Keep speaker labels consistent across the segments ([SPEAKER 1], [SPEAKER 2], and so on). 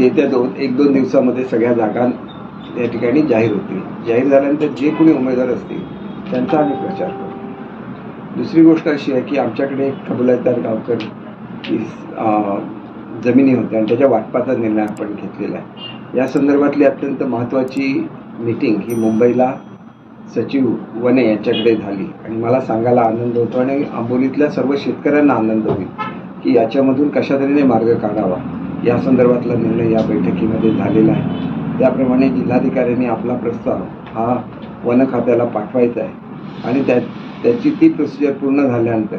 [SPEAKER 1] येत्या दोन एक दोन दिवसामध्ये सगळ्या जागा या ठिकाणी जाहीर होतील. जाहीर झाल्यानंतर जे कोणी उमेदवार असतील त्यांचा आम्ही प्रचार करू. दुसरी गोष्ट अशी आहे की आमच्याकडे एक गावकर की जमिनी होत्या आणि त्याच्या वाटपाचा निर्णय आपण घेतलेला आहे. या संदर्भातली अत्यंत महत्त्वाची मीटिंग ही मुंबईला सचिव वने यांच्याकडे झाली. आणि मला सांगायला आनंद होतो आणि आंबोलीतल्या सर्व शेतकऱ्यांना आनंद होईल की याच्यामधून कशा तऱ्हेने मार्ग काढावा. या संदर्भातला निर्णय या बैठकीमध्ये झालेला आहे. त्याप्रमाणे जिल्हाधिकाऱ्यांनी आपला प्रस्ताव हा वन खात्याला पाठवायचा आहे. आणि त्या त्याची ती प्रोसिजर पूर्ण झाल्यानंतर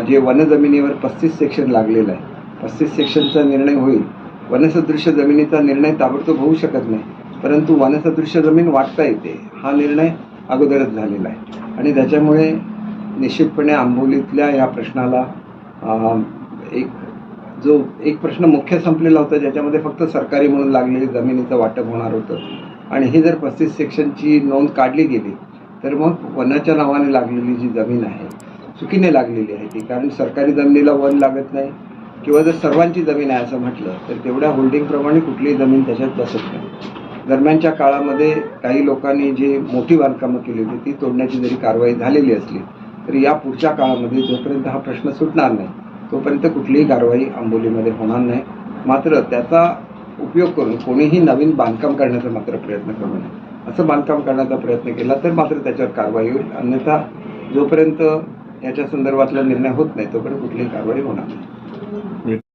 [SPEAKER 1] जे जे वनजमिनीवर पस्तीस सेक्शन लागलेलं आहे पस्तीस सेक्शनचा निर्णय होईल. वनसदृश्य जमिनीचा निर्णय ताबडतोब होऊ शकत नाही परंतु वनसदृश्य जमीन वाटता येते हा निर्णय अगोदरच झालेला आहे. आणि त्याच्यामुळे निश्चितपणे आंबोलीतल्या या प्रश्नाला एक जो एक प्रश्न मुख्य संपलेला होता ज्याच्यामध्ये फक्त सरकारी म्हणून लागलेली जमिनीचं वाटप होणार होतं. आणि ही जर पस्तीस सेक्शनची नोंद काढली गेली तर मग वनाच्या नावाने लागलेली जी जमीन आहे चुकीने लागलेली आहे ती. कारण सरकारी जमिनीला वन लागत नाही किंवा जर सर्वांची जमीन आहे असं म्हटलं तर तेवढ्या होल्डिंगप्रमाणे कुठलीही जमीन त्याच्यात बसत नाही. दरम्यानच्या काळामध्ये काही लोकांनी जी मोठी बांधकामं केली होती ती तोडण्याची जरी कारवाई झालेली असली तरी या पुढच्या काळामध्ये जोपर्यंत हा प्रश्न सुटणार नाही तोपर्यंत कुठलीही कारवाई आंबोलीमध्ये होणार नाही. मात्र त्याचा उपयोग करून कोणीही नवीन बांधकाम करण्याचा मात्र प्रयत्न करू नये. असं बांधकाम करण्याचा प्रयत्न केला तर मात्र त्याच्यावर कारवाई होईल. अन्यथा जोपर्यंत याच्या संदर्भातला निर्णय होत नाही तोपर्यंत कुठलीही कारवाई होणार नाही.